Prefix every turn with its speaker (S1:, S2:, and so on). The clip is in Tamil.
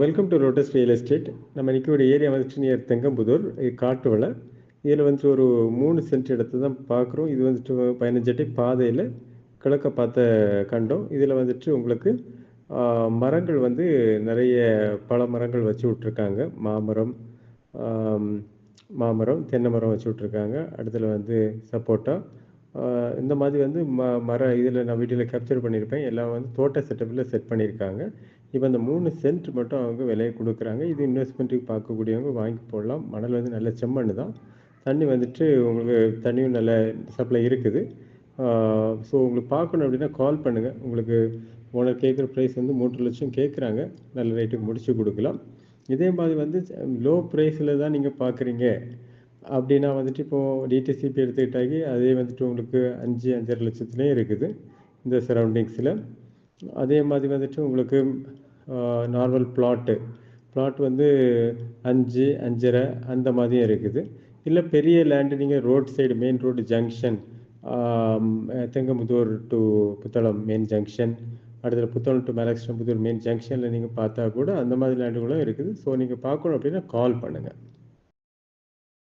S1: Welcome to lotus real estate நம்ம இன்றைக்கி ஒரு ஏரியா வந்துட்டு நியர் தெங்கம்புதூர் காட்டு வலை இதில் வந்துட்டு ஒரு மூணு சென்ட் இடத்த தான் பார்க்குறோம் இது வந்துட்டு பதினஞ்சு அடி பாதையில் கிழக்க பார்த்த கண்டோம். இதில் வந்துட்டு உங்களுக்கு மரங்கள் வந்து நிறைய பல மரங்கள் வச்சு விட்ருக்காங்க மாமரம் மாமரம் தென்னை மரம் வச்சு விட்ருக்காங்க அடுத்தது வந்து சப்போட்டா. இந்த மாதிரி வந்து ம மர இதில் நான் வீட்டில் கேப்சர் பண்ணியிருப்பேன் எல்லாம் வந்து தோட்ட செட்டப்பில் செட் பண்ணியிருக்காங்க இப்போ அந்த மூணு சென்ட் மட்டும் அவங்க விலையை கொடுக்குறாங்க. இது இன்வெஸ்ட்மெண்ட்டுக்கு பார்க்கக்கூடியவங்க வாங்கி போடலாம். மணல் வந்து நல்ல செம்மண் தான். தண்ணி வந்துட்டு உங்களுக்கு தண்ணியும் நல்ல சப்ளை இருக்குது. ஸோ உங்களுக்கு பார்க்கணும் அப்படின்னா கால் பண்ணுங்கள் உங்களுக்கு ஓனர் கேட்குற ப்ரைஸ் வந்து மூன்று லட்சம் கேட்குறாங்க நல்ல ரேட்டுக்கு முடிச்சு கொடுக்கலாம். இதே மாதிரி வந்து லோ ப்ரைஸில் தான் நீங்கள் பார்க்குறீங்க. அப்படின்னா வந்துட்டு இப்போது டிடிசிபி எடுத்துக்கிட்டாக்கி அதே வந்துட்டு உங்களுக்கு அஞ்சு அஞ்சரை லட்சத்துலேயும் இருக்குது இந்த சரௌண்டிங்ஸில் அதே மாதிரி வந்துட்டு உங்களுக்கு நார்மல் பிளாட்டு பிளாட் வந்து அஞ்சு அஞ்சரை அந்த மாதிரியும் இருக்குது. இல்லை பெரிய லேண்டு நீங்கள் road side main road junction Thengamudur to Puthalam main junction அடுத்தது புத்தளம் டு மேலக்ஷ்ணபுத்தூர் மெயின் ஜங்ஷனில் நீங்கள் பார்த்தா கூட அந்த மாதிரி லேண்டுகளும் இருக்குது. ஸோ நீங்கள் பார்க்கணும் அப்படின்னா கால் பண்ணுங்கள்